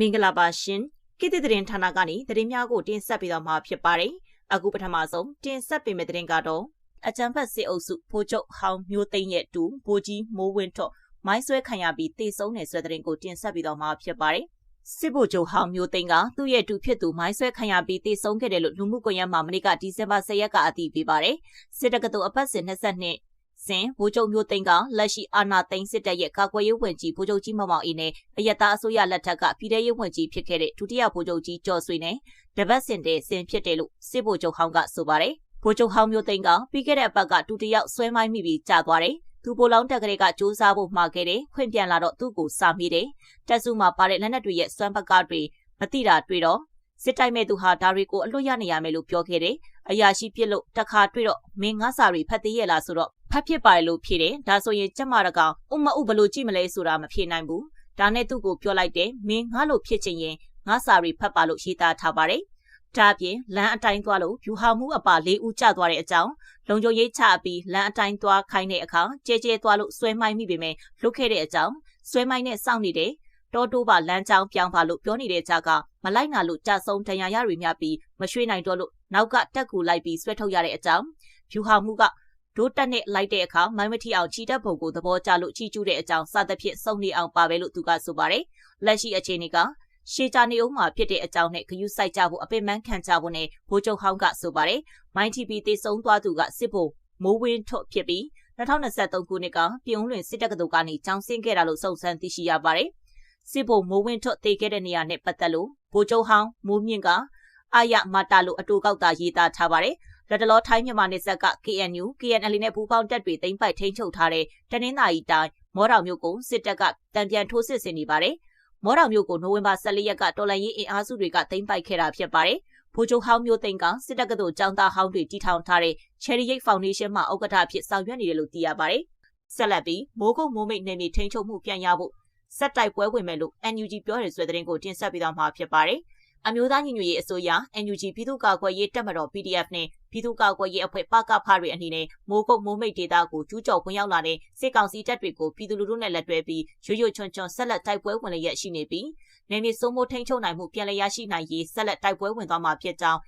မင်္ဂလာပါရှင်ကိတိသတင်းဌာနကနေသတင်းများကိုတင်ဆက်ပေးတော့မှာဖြစ်ပါတယ်အခုပထမဆုံးတင်ဆက်ပေးမယ့်သတင်းကတော့အကြံဖတ်စစ်အုပ်စုဖိုးချုပ်ဟောင်းမျိုးသိန်းရဲ့တူဘိုးကြီးမိုးဝင်းထွတ်မိုင်းဆွဲခံရပြီးတေဆုံးနေဆွဲသတင်းကိုတင်ဆက်ပေးတော့မှာဖြစ်ပါတယ်စစ်ဗိုလ်ချုပ်ဟောင်းမျိုးသိန်းကသူ့ရဲ့တူဖြစ်သူမိုင်းဆွဲခံရပြီးတေဆုံးခဲ့တယ်လို့လူမှုကွန်ရက်မှာမနေ့ကဒီဇင်ဘာ10ရက်ကအတည်ပြုပါတယ်စစ်တက္ကသိုလ်အပတ်စဉ်22 စဉ်ဗိုလ်ချုပ်မျိုးသိန်းကလက်ရှိအာဏာသိမ်းစစ်တပ်ရဲ့ကာကွယ်ရေးဝန်ကြီးဗိုလ်ချုပ်ကြီးမောင်မောင်အေးနဲ့အယက်သားအစိုးရလက်ထက်ကပြည်ထရေးဝန်ကြီးဖြစ်ခဲ့တဲ့ဒုတိယဗိုလ်ချုပ်ကြီးကျော်ဆွေနဲ့တပတ်စင်တဲ့ဆင်ဖြစ်တယ်လို့စစ်ဗိုလ်ချုပ်ဟောင်းကဆိုပါတယ်။ဗိုလ်ချုပ်ဟောင်းမျိုးသိန်းကပြီးခဲ့တဲ့အပတ်ကဒုတိယဆွဲမိုင်းမိပြီးကြာသွားတယ်။သူပိုလောင်းတက်ကလေးကစူးစမ်းဖို့မှာခဲ့တယ်။ခွင့်ပြန်လာတော့သူ့ကိုစာမိတယ်။တက်စုမှာပါတဲ့လက်နက်တွေရဲ့စွမ်းပကားတွေမတိတာတွေ့တော့စစ်တိုက်မဲ့သူဟာဒါတွေကိုအလွတ်ရနေရမယ်လို့ပြောခဲ့တယ်။အရာရှိပြစ်လို့တခါတွေ့တော့မင်းငါစာတွေဖတ်သေးရဲ့လားဆိုတော့ ဖတ်ဖြစ်ပါတယ်လို့ဖြေတယ်။ဒါဆိုရင်ကျမတကောင်ဥမဥဘလို့ကြည့်မလဲဆိုတာမဖြေနိုင်ဘူး။ဒါနဲ့သူ့ကိုပြောလိုက်တယ်။မင်းငါလို့ဖြစ်ချင်ရင်ငါစာတွေဖတ်ပါလို့ရေးသားထားပါတယ်။ဒါအပြင်လမ်းအတိုင်းသွားလို့ဖြူဟာမှုအပါ၄ဦးကျသွားတဲ့အကြောင်းလုံခြုံရေးချပြီးလမ်းအတိုင်းသွားခိုင်းတဲ့အခါကြဲကြဲသွားလို့ဆွဲမိုင်းမိပေမဲ့လွတ်ခဲ့တဲ့အကြောင်းဆွဲမိုင်းနဲ့စောင့်နေတဲ့တောတိုးပါလမ်းကြောင်းပြောင်းပါလို့ပြောနေတဲ့ကြကမလိုက်နာလို့ကြဆုံဒဏ်ရာရတွေများပြီးမရွှေ့နိုင်တော့လို့နောက်ကတက်ကူလိုက်ပြီးဆွဲထုတ်ရတဲ့အကြောင်းဖြူဟာမှုက ဒိုးတက်နဲ့လိုက်တဲ့အခါမိုင်းမထီအောင်ချီတက်ပုံကိုသဘောကျလို့ချီကျူးတဲ့အကြောင်းစသဖြင့်စုံနေအောင်ပါပဲလို့သူကဆိုပါတယ်လက်ရှိအခြေအနေကရှေးကြနေအောင်မှာဖြစ်တဲ့အကြောင်းနဲ့ဂယုစိုက်ကြဖို့အပင်ပန်းခံကြဖို့နဲ့ဘိုးချုပ်ဟောင်းကဆိုပါတယ်မိုင်းတီပီတည်ဆုံးသွားသူကစစ်ဖို့မိုးဝင်းထွတ်ဖြစ်ပြီး2023ခုနှစ်ကပြုံးလွင်စစ်တပ်ကတော်ကနေကြောင်းဆင်းခဲ့တာလို့စုံစမ်းသိရှိရပါတယ်စစ်ဖို့မိုးဝင်းထွတ်တည်ခဲ့တဲ့နေရာနဲ့ပတ်သက်လို့ဘိုးချုပ်ဟောင်းမိုးမြင့်ကအာရမာတာလို့အတူကောက်တာရေးသားထားပါတယ် လက်တလောထိုင်းမြန်မာနယ်စပ်က KNU KNL နဲ့ပူးပေါင်းတပ်တွေသိမ်းပိုက်ထိန်းချုပ်ထားတဲ့တနင်္သာရီတိုင်းမော်တော်မြို့ကိုစစ်တပ်ကတံပြန်ထိုးစစ်ဆင်နေပါတယ်။မော်တော်မြို့ကိုနိုဝင်ဘာ14ရက်ကတော်လှန်ရေးအင်အားစုတွေကသိမ်းပိုက်ခဲ့တာဖြစ်ပါတယ်။ဖိုးချုပ်ဟောင်းမျိုးသိန်းကစစ်တပ်ကတို့ចောင်းသားဟောင်းတွေတီထောင်ထားတဲ့ Cherry Gate Foundation မှာဥက္ကဋ္ဌအဖြစ်ဆောင်ရွက်နေတယ်လို့သိရပါတယ်။ဆက်လက်ပြီးမိုးကုတ်မိုးမိတ်နယ်မြေထိန်းချုပ်မှုပြန်ရဖို့စက်တိုက်ပွဲဝင်မယ်လို့ NUG ပြောတဲ့ဆွဲသတင်းကိုတင်ဆက်ပေးသွားမှာဖြစ်ပါတယ်။ အမျိုးသားညီညွတ်ရေးအစိုးရ NUG ပြည်သူ့ကာကွယ်ရေးတပ်မတော် PDF နဲ့ပြည်သူ့ကာကွယ်ရေးအဖွဲ့ပကဖတွေအနေနဲ့မိုးကုတ်မိုးမိတ်ဒေသကိုကျူးကျော်ဝင်ရောက်လာတဲ့စစ်ကောင်စီတပ်တွေကိုပြည်သူလူထုနဲ့လက်တွဲပြီးရွရွချွန်ချွန်ဆက်လက်တိုက်ပွဲဝင်လျက်ရှိနေပြီးနေမြေစိုးမိုးထိန်းချုပ်နိုင်မှုပြန်လည်ရရှိနိုင်ရေးဆက်လက်တိုက်ပွဲဝင်သွားမှာဖြစ်ကြောင်း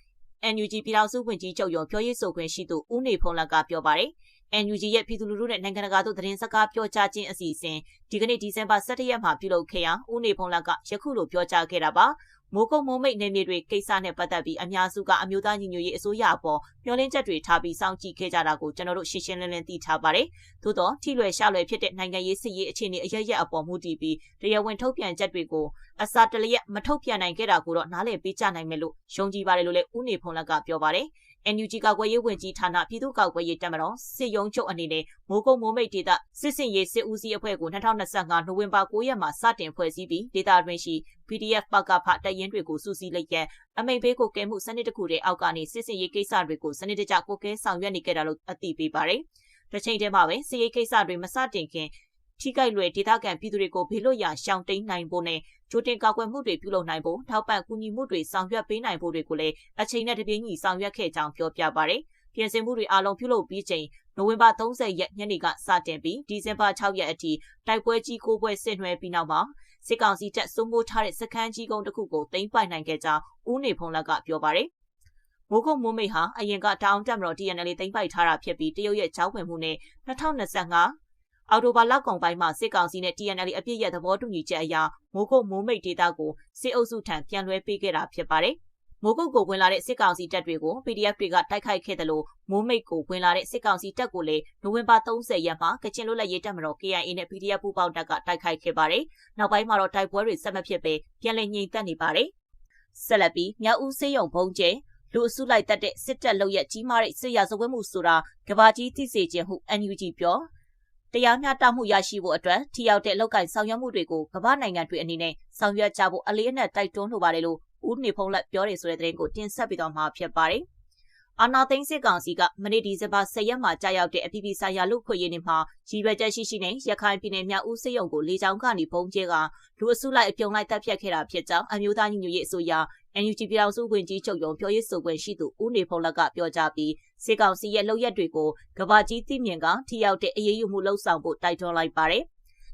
NUG ပြည်ထောင်စုဝန်ကြီးချုပ်ရုံပြောရေးဆိုခွင့်ရှိသူဦးနေဖုံးလက်ကပြောပါတယ်။ NUG ရဲ့ပြည်သူလူထုနဲ့နိုင်ငံတကာတို့သတင်းစကားပြောကြားခြင်းအစီအစဉ်ဒီကနေ့ဒီဇင်ဘာ17ရက်မှာပြုလုပ်ခဲ့ရာဦးနေဖုံးလက်ကယခုလိုပြောကြားခဲ့တာပါမိုးကုတ်မိုးမိတ်နယ်မြေတွေကိစ္စနဲ့ပတ်သက်ပြီးအများစုကအမျိုးသားညီညွတ်ရေးအစိုးရအပေါ်မျှော်လင့်ချက်တွေထားပြီးစောင့်ကြည့်ခဲ့ကြတာကိုကျွန်တော်တို့ရှင်းရှင်းလင်းလင်းသိထားပါတယ်။သို့တော့ထိလွယ်ရှလွယ်ဖြစ်တဲ့နိုင်ငံရေးစစ်ရေးအခြေအနေအရရက်အပေါ်မူတည်ပြီးတရားဝင်ထုတ်ပြန်ချက်တွေကိုအစာတလျက်မထုတ်ပြန်နိုင်ခဲ့တာကိုတော့နားလည်ပေးကြနိုင်မယ်လို့ယုံကြည်ပါတယ်လို့လည်းဦးနေဖုံးလက်ကပြောပါတယ်။ NUG ကာကွယ်ရေးဝန်ကြီးဌာနပြည်သူ့ကာကွယ်ရေးတပ်မတော်စစ်ရုံးချုပ်အနေနဲ့မိုးကုတ်မိုးမိတ်ဒေသစစ်စင်ရေးစစ်ဦးစီးအဖွဲ့ကို2025နိုဝင်ဘာ9ရက်မှာစတင်ဖွဲ့စည်းပြီးဒေသတွင်းရှိ PDF ပကဖတပ်ရင်းတွေကိုစုစည်းလိုက်ရန်အမိန့်ပေးကိုကဲမှုစနစ်တစ်ခုတည်းအောက်ကနေစစ်စင်ရေးကိစ္စတွေကိုစနစ်တကျကိုကဲဆောင်ရွက်နေကြတာလို့အသိပေးပါတယ်။တစ်ချိန်တည်းမှာပဲစစ်ရေးကိစ္စတွေမစတင်ခင် ထိခိုက်လွယ်ဒေသခံပြည်သူတွေကိုဘေးလွတ်ရာရှောင်တိန်နိုင်ဖို့နဲ့ကြိုတင်ကာကွယ်မှုတွေပြုလုပ်နိုင်ဖို့ထောက်ပံ့ကူညီမှုတွေဆောင်ရွက်ပေးနိုင်ဖို့တွေကိုလည်းအချိန်နဲ့တပြေးညီဆောင်ရွက်ခဲ့ကြောင်းပြောပြပါရယ်ပြင်ဆင်မှုတွေအားလုံးပြုလုပ်ပြီးချိန်နိုဝင်ဘာ30ရက်ညနေကစတင်ပြီးဒီဇင်ဘာ6ရက်အထိတိုက်ပွဲကြီးကိုပွဲဆင်နွှဲပြီးနောက်မှာစစ်ကောင်စီတပ်စိုးမိုးထားတဲ့စခန်းကြီးကုန်းတစ်ခုကိုသိမ်းပိုက်နိုင်ခဲ့ကြောင်းဦးနေဖုံးလက်ကပြောပါရယ်မိုးကုတ်မိုးမိတ်ဟာအရင်ကတောင်တက်မတော် TNL သိမ်းပိုက်ထားတာဖြစ်ပြီးတရုတ်ရဲ့ချောင်းဝင်မှုနဲ့2025 အော်တိုဘာလကုန်ပိုင်းမှာစစ်ကောင်စီနဲ့ TNL အပြစ်ရဲ့သဘောတူညီချက်အရမိုးကုတ်မိုးမိတ်ဒေသကိုစစ်အုပ်စုထံပြန်လွှဲပေးခဲ့တာဖြစ်ပါတယ်။မိုးကုတ်ကိုဝင်လာတဲ့စစ်ကောင်စီတပ်တွေကို PDF တွေကတိုက်ခိုက်ခဲ့တယ်လို့မိုးမိတ်ကိုဝင်လာတဲ့စစ်ကောင်စီတပ်ကိုလည်းနိုဝင်ဘာ30ရက်မှာကချင်လွတ်လပ်ရေးတပ်မတော် KIA နဲ့ PDF ပူးပေါင်းတပ်ကတိုက်ခိုက်ခဲ့ပါတယ်။နောက်ပိုင်းမှာတော့တိုက်ပွဲတွေဆက်မဖြစ်ပဲပြန်လည်ငြိမ်သက်နေပါတယ်။ဆက်လက်ပြီးမြောက်ဦးစေးရုံဘုံကျဲလူအစုလိုက်တက်တဲ့စစ်တပ်လုပ်ရဲ့ကြီးမားတဲ့စစ်ရာဇဝတ်မှုဆိုတာကဘာကြီးသိစေခြင်းဟု NUG ပြော တရားမျှတမှုရရှိဖို့အတွက်ထိရောက်တဲ့လောက်ကင်ဆောင်ရွက်မှုတွေကိုကမ္ဘာနိုင်ငံတွေအနေနဲ့ဆောင်ရွက်ကြဖို့အလေးအနက်တိုက်တွန်းလိုပါတယ်လို့ဦးနေဖုံးလက်ပြောတယ်ဆိုတဲ့သတင်းကိုတင်ဆက်ပေးတော့မှာဖြစ်ပါတယ်။ အာနာသိန်းစစ်ကောင်စီကမနေ့ဒီဇင်ဘာ10ရက်မှာကြာရောက်တဲ့အပြည်ပြည်ဆိုင်ရာလူခွေရေးနေ့မှာရည်ရွယ်ချက်ရှိရှိနဲ့ရခိုင်ပြည်နယ်မြောက်ဦးစစ်ရုံကိုလေကြောင်းကနေပုံကျဲကလူအစုလိုက်အပြုံလိုက်တပ်ဖြတ်ခဲ့တာဖြစ်ကြောင်းအမျိုးသားညီညွတ်ရေးအစိုးရ NUG ပြည်ထောင်စုဝန်ကြီးချုပ်ရုံပြောရေးဆိုခွင့်ရှိသူဦးနေဖုံးလက်ကပြောကြားပြီးစစ်ကောင်စီရဲ့လုပ်ရက်တွေကိုကဘာကြီးသိမြင်ကထိရောက်တဲ့အရေးယူမှုလှုံ့ဆော်ဖို့တိုက်တွန်းလိုက်ပါတယ်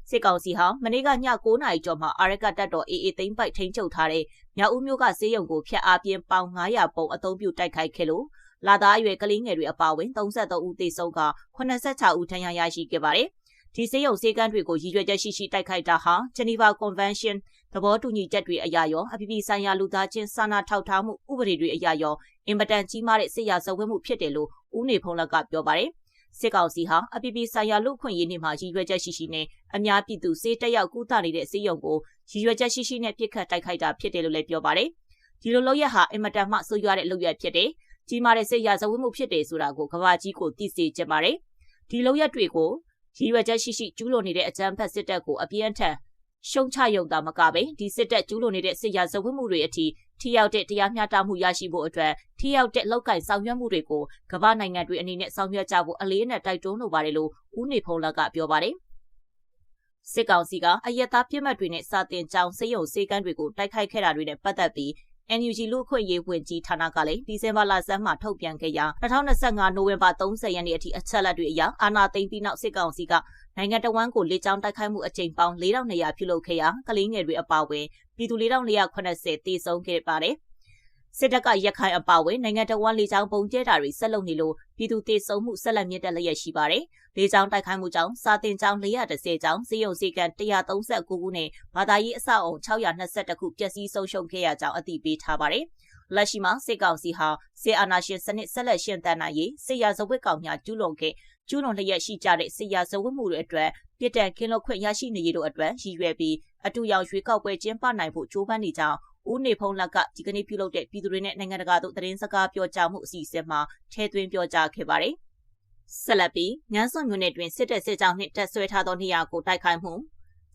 စစ်ကောင်စီဟာမနေ့ကည9နာရီကျော်မှာအာရကတပ်တော် AA သိမ်းပိုက်ထိန်းချုပ်ထားတဲ့မြောက်ဦးမြို့ကစေယုံကိုဖျက်အားပြင်းပေါင်း900ပုံအုံပြုတိုက်ခိုက်ခဲ့လို့ လာသားအရွယ်ကလေးငယ်တွေအပါအဝင်33ဦးသေဆုံးက86ဦးထဏ်ရာရရှိခဲ့ပါတယ်။ဒီစေယုံစေကန်းတွေကိုရည်ရွယ်ချက်ရှိရှိတိုက်ခိုက်တာဟာ Geneva Convention သဘောတူညီချက်တွေအရာရောအပြည်ပြည်ဆိုင်ရာလူသားချင်းစာနာထောက်ထားမှုဥပဒေတွေအရာရောအင်မတန်ကြီးမားတဲ့စစ်ရာဇဝတ်မှုဖြစ်တယ်လို့ဦးနေဖုံးလက်ကပြောပါတယ်။စစ်ကောင်စီဟာအပြည်ပြည်ဆိုင်ရာလူ့ခွင့်ရေးနေ့မှာရည်ရွယ်ချက်ရှိရှိနဲ့အများပြည်သူစေတက်ရောက်ကူးတာနေတဲ့စေယုံကိုရည်ရွယ်ချက်ရှိရှိနဲ့ပြစ်ခတ်တိုက်ခိုက်တာဖြစ်တယ်လို့လည်းပြောပါတယ်။ဒီလိုလုပ်ရဟာအင်မတန်မှဆိုးရွားတဲ့လုပ်ရဖြစ်တယ်။ ကြီးမားတဲ့စစ်ရာဇဝတ်မှုဖြစ်တယ်ဆိုတာကိုကမ္ဘာကြီးကိုသိစေချင်ပါတယ်။ဒီလုပ်ရတွေကိုရည်ရွယ်ချက်ရှိရှိကျူးလွန်နေတဲ့အကြမ်းဖက်စစ်တပ်ကိုအပြင်းထန်ရှုံချရုံသာမကပဲဒီစစ်တပ်ကျူးလွန်နေတဲ့စစ်ရာဇဝတ်မှုတွေအထိထိရောက်တဲ့တရားမျှတမှုရရှိဖို့အတွက်ထိရောက်တဲ့လောက်ကင်ဆောင်ရွက်မှုတွေကိုကမ္ဘာနိုင်ငံတွေအနေနဲ့ဆောင်ရွက်ကြဖို့အလေးအနက်တိုက်တွန်းလိုပါတယ်လို့ဦးနေဖုံးလကပြောပါတယ်စစ်ကောင်စီကအယက်သားပြစ်မှတ်တွေနဲ့စာတင်ကြောင်းစေယုံစေကန်းတွေကိုတိုက်ခိုက်ခဲ့တာတွေနဲ့ပတ်သက်ပြီး NUG လူ့အခွင့်အရေးဝန်ကြီးဌာနကလည်းဒီဇင်ဘာလဆန်းမှာထုတ်ပြန်ခဲ့ရာ2025နိုဝင်ဘာ30ရက်နေ့အထိအချက်လက်တွေအရအာဏာသိမ်းပြီးနောက်စစ်ကောင်စီကနိုင်ငံတော်ဝန်ကိုလေကြောင်းတိုက်ခိုက်မှုအကြိမ်ပေါင်း4200ပြုလုပ်ခဲ့ရာကလေးငယ်တွေအပါအဝင်ပြည်သူ4480တေဆုံးခဲ့ပါတယ်။ စစ်တပ်ကရက်ခိုင်အပါအဝင်နိုင်ငံတော်ဝန်လေကြောင်းပုံကျဲတာတွေဆက်လုပ်နေလို့ပြည်သူတေဆုံးမှုဆက်လက်မြင့်တက်လျက်ရှိပါတယ်။လေကြောင်းတိုက်ခိုက်မှုကြောင့်စာတင်ကျောင်း410ကျောင်းစီယုံစီကန်139ခုနဲ့ဘာသာရေးအဆောက်အုံ622ခုပျက်စီးဆုံးရှုံးခဲ့ရကြောင်းအသိပေးထားပါတယ်။လက်ရှိမှာစစ်ကောင်စီဟာစစ်အာဏာရှင်စနစ်ဆက်လက်ရှင်သန်နိုင်ရေးစစ်ရာဇဝတ်ကောင်များကျူးလွန်ခဲ့ကျူးလွန်လျက်ရှိကြတဲ့စစ်ရာဇဝတ်မှုတွေအတွက်ပြည်တံကင်းလွတ်ခွင့်ရရှိနေရတို့အတွက်ရည်ရွယ်ပြီးအတူရောက်ရွေးကောက်ပွဲကျင်းပနိုင်ဖို့ကြိုးပမ်းနေကြောင်း ဦးနေဖုံးလက်ကဒီကနေ့ပြုလုပ်တဲ့ပြည်သူတွေနဲ့နိုင်ငံတကာတို့သတင်းစကားပြောကြားမှုအစီအစဉ်မှာထဲသွင်းပြောကြားခဲ့ပါတယ်။ဆက်လက်ပြီးငန်းစွန်မြို့နယ်တွင်စစ်တပ်စစ်ကြောင်းနှင့်တပ်ဆွဲထားသောနေရာကိုတိုက်ခိုက်မှု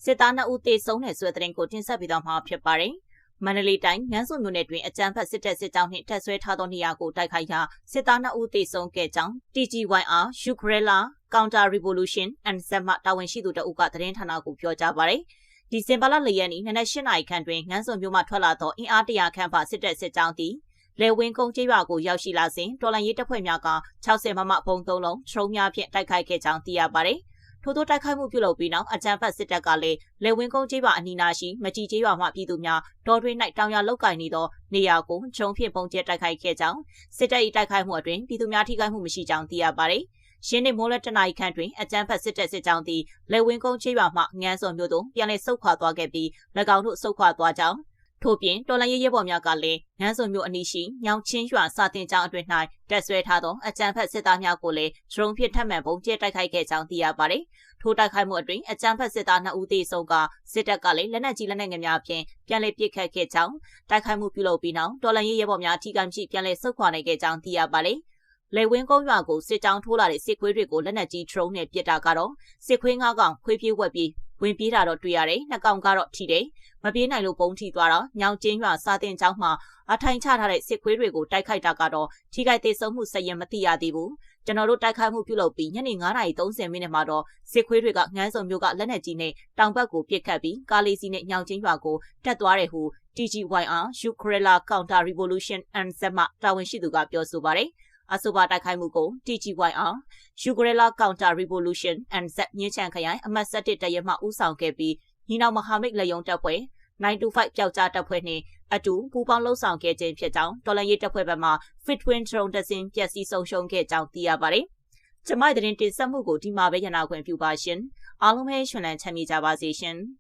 စစ်သား2ဦးသေဆုံးတဲ့ဆွဲတဲ့တင်ကိုတင်ဆက်ပြီးတော့မှာဖြစ်ပါတယ်။မန္တလေးတိုင်းငန်းစုံမြို့နယ်တွင်အကြမ်းဖက်စစ်တပ်စစ်ကြောင်းနှင့်တပ်ဆွဲထားသောနေရာကိုတိုက်ခိုက်ရာစစ်သား2ဦးသေဆုံးခဲ့ကြောင်း TGYR Ukraine Counter Revolution and Sema တာဝန်ရှိသူတအုပ်ကသတင်းဌာနကိုပြောကြားပါတယ်။ ဒီစင်ပါလာလရက်နေ့နနက်၈နာရီခန့်တွင်ငန်းစုံမြို့မှထွက်လာသောအင်အားတရာခန့်ပါစစ်တပ်စစ်ကြောင်းသည်လေဝင်းကုန်းကျေးရွာကိုရောက်ရှိလာစဉ်တော်လန်ရေးတပ်ဖွဲ့များက60မမဘုံသုံးလုံးထရုံးများဖြင့်တိုက်ခိုက်ခဲ့ကြောင်းသိရပါတယ်။ထို့သောတိုက်ခိုက်မှုပြုလုပ်ပြီးနောက်အကြမ်းဖက်စစ်တပ်ကလည်းလေဝင်းကုန်းကျေးရွာအနီးနားရှိမကြီးကျေးရွာမှပြည်သူများဒေါ်တွင်း၌တောင်ရလောက်ကင်နေသောနေရာကိုဂျုံဖြင့်ပုံကျဲတိုက်ခိုက်ခဲ့ကြောင်းစစ်တပ်၏တိုက်ခိုက်မှုအတွင်းပြည်သူများထိခိုက်မှုမရှိကြောင်းသိရပါသည် ရှင်းနေမိုးလက်တနာရီခန့်တွင်အကြမ်းဖက်စစ်တပ်စစ်ကြောင်းသည်လေဝင်းကုန်းချေးရွာမှငန်းစုံမြို့သို့ပြန်လည်ဆုတ်ခွာသွားခဲ့ပြီး၎င်းတို့ဆုတ်ခွာသွားကြောင်းထို့ပြင်တော်လန်ရေးရဲဘော်များကလည်းငန်းစုံမြို့အနီးရှိညောင်ချင်းရွာစာတင်ကျောင်းအတွင်း၌တက်ဆွဲထားသောအကြမ်းဖက်စစ်သားများကိုလည်းဒရုန်းဖြင့်ထပ်မံပုံကျဲတိုက်ခိုက်ခဲ့ကြောင်းသိရပါတယ်။ထိုတိုက်ခိုက်မှုအတွင်းအကြမ်းဖက်စစ်သား2ဦးသေဆုံးကစစ်တပ်ကလည်းလက်နက်ကြီးလက်နက်ငယ်များဖြင့်ပြန်လည်ပစ်ခတ်ခဲ့ကြောင်းတိုက်ခိုက်မှုပြုလုပ်ပြီးနောက်တော်လန်ရေးရဲဘော်များထိခိုက်မှုပြန်လည်ဆုတ်ခွာနိုင်ခဲ့ကြောင်းသိရပါတယ်။ လေဝင်းကုန်းရွာကိုစစ်ကြောင်းထိုးလာတဲ့စစ်ခွေးတွေကိုလက်နက်ကြီးထရုံးနဲ့ပစ်တာကတော့စစ်ခွေးငါးကောင်ခွေးပြေးဝက်ပြီးဝင်ပြေးတာတော့တွေ့ရတယ်။နှစ်ကောင်ကတော့ထိတယ်။မပြေးနိုင်လို့ပုံထိသွားတော့ညောင်ကျင်းရွာစာတင်ကျောင်းမှာအထိုင်ချထားတဲ့စစ်ခွေးတွေကိုတိုက်ခိုက်တာကတော့ထိခိုက်သေးဆုံးမှုစရင်မသိရသေးဘူး။ကျွန်တော်တို့တိုက်ခိုက်မှုပြုလုပ်ပြီးညနေ9:30မိနစ်မှာတော့စစ်ခွေးတွေကငန်းစုံမျိုးကလက်နက်ကြီးနဲ့တောင်ဘက်ကိုပစ်ခတ်ပြီးကားလေးစီးနဲ့ညောင်ကျင်းရွာကိုတက်သွားတယ်ဟု TGYR Ukraine Counter Revolution and Sema တာဝန်ရှိသူကပြောဆိုပါတယ်။ အဆိုပါတိုက်ခိုက်မှုကို TGYR Ukraine Counter Revolution and Z ညင်းချန်ခရိုင်အမှတ်7တရမှဦးဆောင်ခဲ့ပြီးညီနောင်မဟာမိတ်လက်ယုံတပ်ဖွဲ့925ပျောက်ကြားတပ်ဖွဲ့နှင့်အတူပူးပေါင်းလှုပ်ဆောင်ခဲ့ခြင်းဖြစ်ကြောင်းတော်လန်ရေးတပ်ဖွဲ့ဘက်မှ Fitwin Drone တစင်ပျက်စီးဆုံးရှုံးခဲ့ကြောင်းသိရပါတယ်။ကျမတဲ့တင်ဆက်မှုကိုဒီမှာပဲရနာခွင့်ပြုပါရှင်။အားလုံးပဲရှင်လန်းချမ်းမြေကြပါစေရှင်။